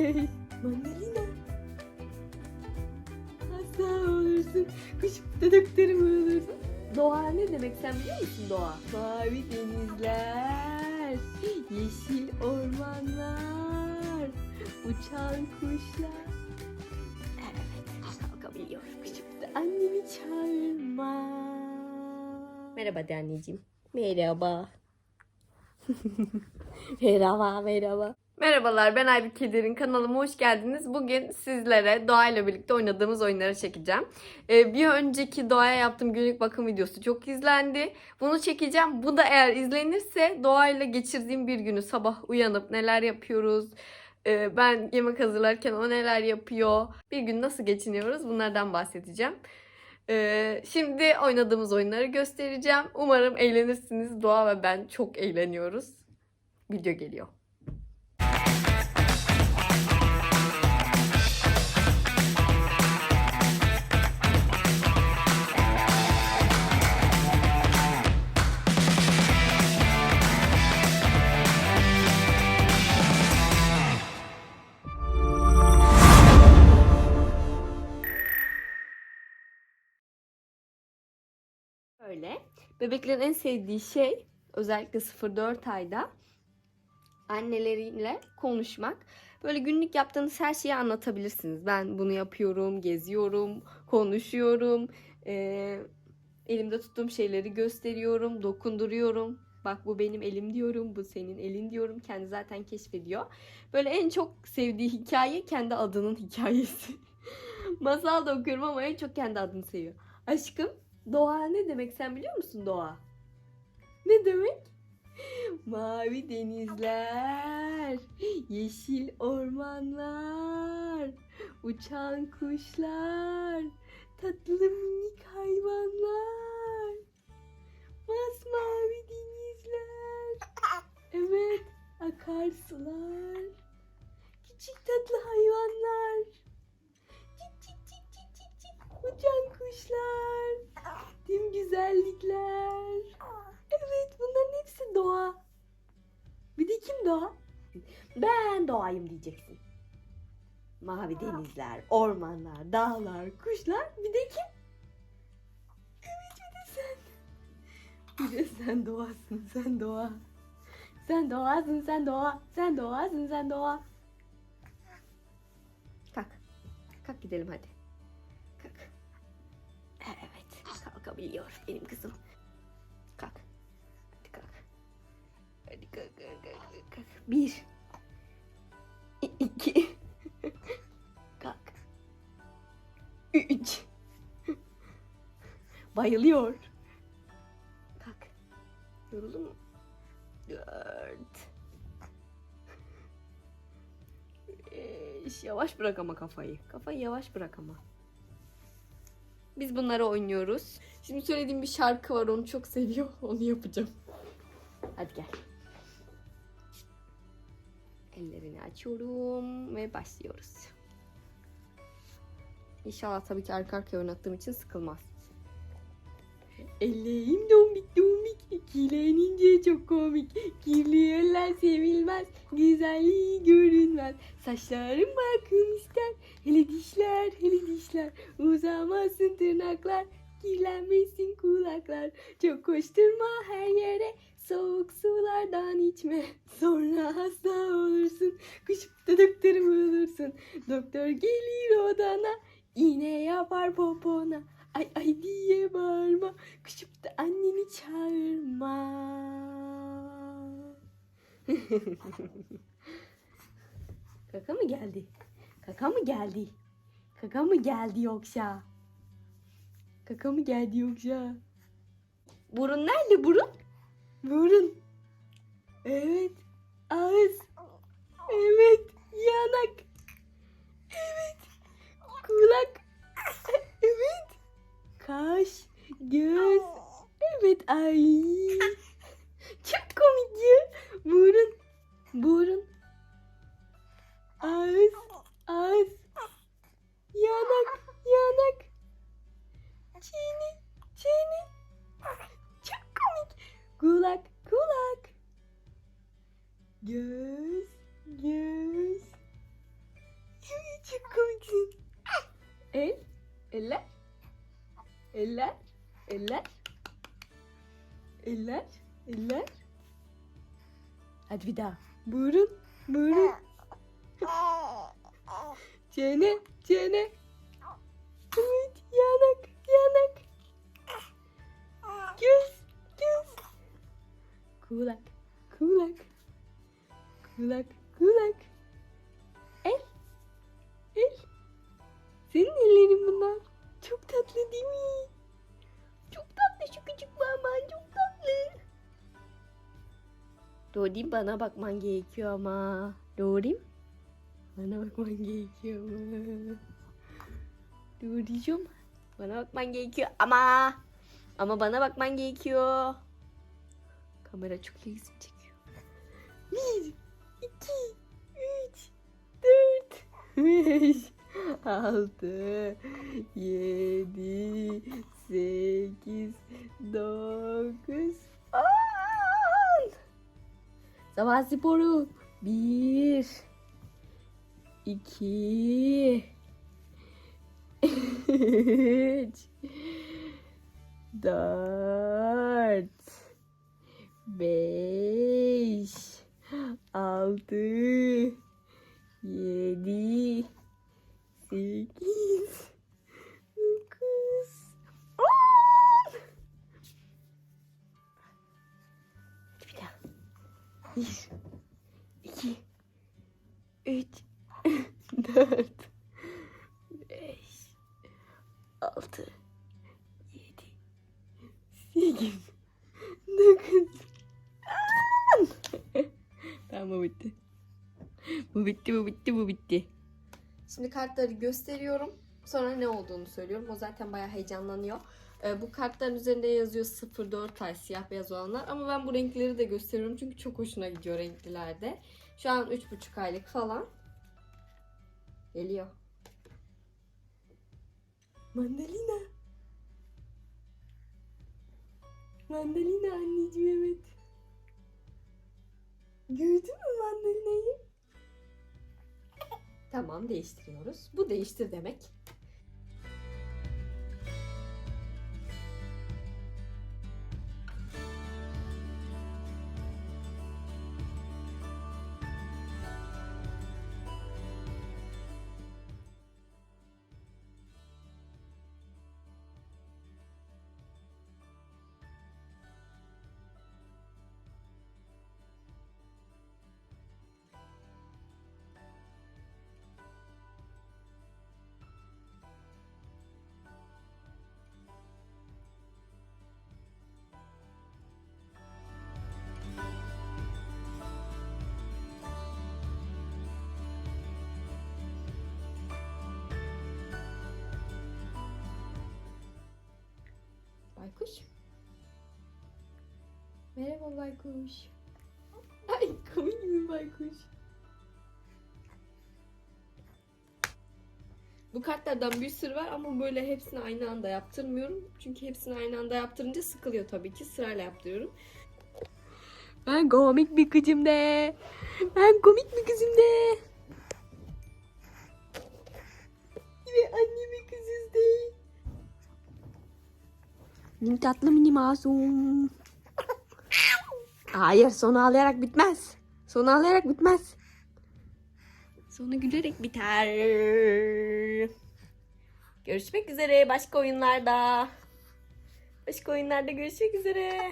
Mandalina. Hasta olursun. Kuşukta doktorum olursun. Doğa ne demek sen biliyor musun doğa? Mavi denizler, yeşil ormanlar, uçan kuşlar. Evet, kalkabiliyor. Kuşukta annemi çağırma. Merhaba de anneciğim. Merhaba. merhaba, merhaba. Merhabalar ben Aybük Kedirin kanalıma hoş geldiniz. Bugün sizlere doğayla birlikte oynadığımız oyunları çekeceğim. Ee, bir önceki doğaya yaptığım günlük bakım videosu çok izlendi. Bunu çekeceğim. Bu da eğer izlenirse doğayla geçirdiğim bir günü sabah uyanıp neler yapıyoruz, ee, ben yemek hazırlarken o neler yapıyor, bir gün nasıl geçiniyoruz bunlardan bahsedeceğim. Ee, şimdi oynadığımız oyunları göstereceğim. Umarım eğlenirsiniz. Doğa ve ben çok eğleniyoruz. Video geliyor. Bebeklerin en sevdiği şey özellikle 0-4 ayda anneleriyle konuşmak. Böyle günlük yaptığınız her şeyi anlatabilirsiniz. Ben bunu yapıyorum, geziyorum, konuşuyorum. Ee, elimde tuttuğum şeyleri gösteriyorum, dokunduruyorum. Bak bu benim elim diyorum, bu senin elin diyorum. Kendi zaten keşfediyor. Böyle en çok sevdiği hikaye kendi adının hikayesi. Masal da okuyorum ama en çok kendi adını seviyor. Aşkım Doğa ne demek? Sen biliyor musun doğa? Ne demek? Mavi denizler, yeşil ormanlar, uçan kuşlar, tatlı minik hayvanlar, masmavi denizler, evet akarsular, küçük tatlı hayvanlar, cik cik cik cik cik uçan kuşlar, güzellikler. Evet bunların hepsi doğa. Bir de kim doğa? Ben doğayım diyeceksin. Mavi denizler, ormanlar, dağlar, kuşlar bir de kim? Evet bir de sen. Bir de sen doğasın, sen doğa. Sen doğasın, sen doğa. Sen doğasın, sen doğa. Kalk. Kalk gidelim hadi. Kalkabiliyor benim kızım. Kalk. Hadi kalk. Hadi kalk, kalk, kalk, kalk. Bir. İki. kalk. Üç. Bayılıyor. Kalk. Yoruldun mu? Dört. Beş. Yavaş bırak ama kafayı. Kafayı yavaş bırak ama. Biz bunları oynuyoruz. Şimdi söylediğim bir şarkı var onu çok seviyor. Onu yapacağım. Hadi gel. Ellerini açıyorum ve başlıyoruz. İnşallah tabii ki arka arkaya oynattığım için sıkılmaz. Dombik dombik, kirlenince çok komik. Kirli sevilmez, güzelliği görünmez. Saçlarım bakım ister, hele dişler, hele dişler. Uzamasın tırnaklar, kirlenmesin kulaklar. Çok koşturma her yere, soğuk sulardan içme. Sonra hasta olursun, kışıkta doktorum olursun. Doktor gelir odana, iğne yapar popona. Ay ay diye bağırma, kışıp da anneni çağırma. Kaka mı geldi? Kaka mı geldi? Kaka mı geldi yoksa? Kaka mı geldi yoksa? Burun nerede burun? Burun. Evet. Ağız. Eller. Eller. Eller. Eller. Hadi bir daha. Buyurun. Buyurun. Çene. Çene. Evet. Yanak. Yanak. Göz. Göz. Kulak. Kulak. Kulak. Kulak. Senin ellerin bunlar. Çok tatlı değil mi? Çok tatlı şu küçük parmağın çok tatlı. Doğru bana bakman gerekiyor ama. Doğru Bana bakman gerekiyor ama. Doğrucuğum. Bana bakman gerekiyor ama. Ama bana bakman gerekiyor. Kamera çok resim çekiyor. Bir, iki, üç, dört, beş, altı, yedi, sekiz, dokuz, on. Sabah sporu. Bir, iki, üç, dört, beş, altı, yedi, sekiz, dokuz, on. Bir daha. Bir, iki, üç, dört, beş, altı, yedi, sekiz, dokuz, tamam bu bitti. Bu bitti, bu bitti, bu bitti. Şimdi kartları gösteriyorum. Sonra ne olduğunu söylüyorum. O zaten bayağı heyecanlanıyor. Ee, bu kartların üzerinde yazıyor 04 ay siyah beyaz olanlar. Ama ben bu renkleri de gösteriyorum. Çünkü çok hoşuna gidiyor renklilerde. Şu an 3,5 aylık falan. Geliyor. Mandalina. Mandalina anneciğim evet. Gördün mü mandalinayı? Tamam değiştiriyoruz. Bu değiştir demek. Merhaba baykuş. Ay komik mi baykuş? Bu kartlardan bir sürü var ama böyle hepsini aynı anda yaptırmıyorum. Çünkü hepsini aynı anda yaptırınca sıkılıyor tabii ki. Sırayla yaptırıyorum. Ben komik bir kızım de. Ben komik bir kızım de. Ve annemi kızız de. Mini tatlı mini masum. Hayır sonu ağlayarak bitmez. Sonu ağlayarak bitmez. Sonu gülerek biter. Görüşmek üzere başka oyunlarda. Başka oyunlarda görüşmek üzere.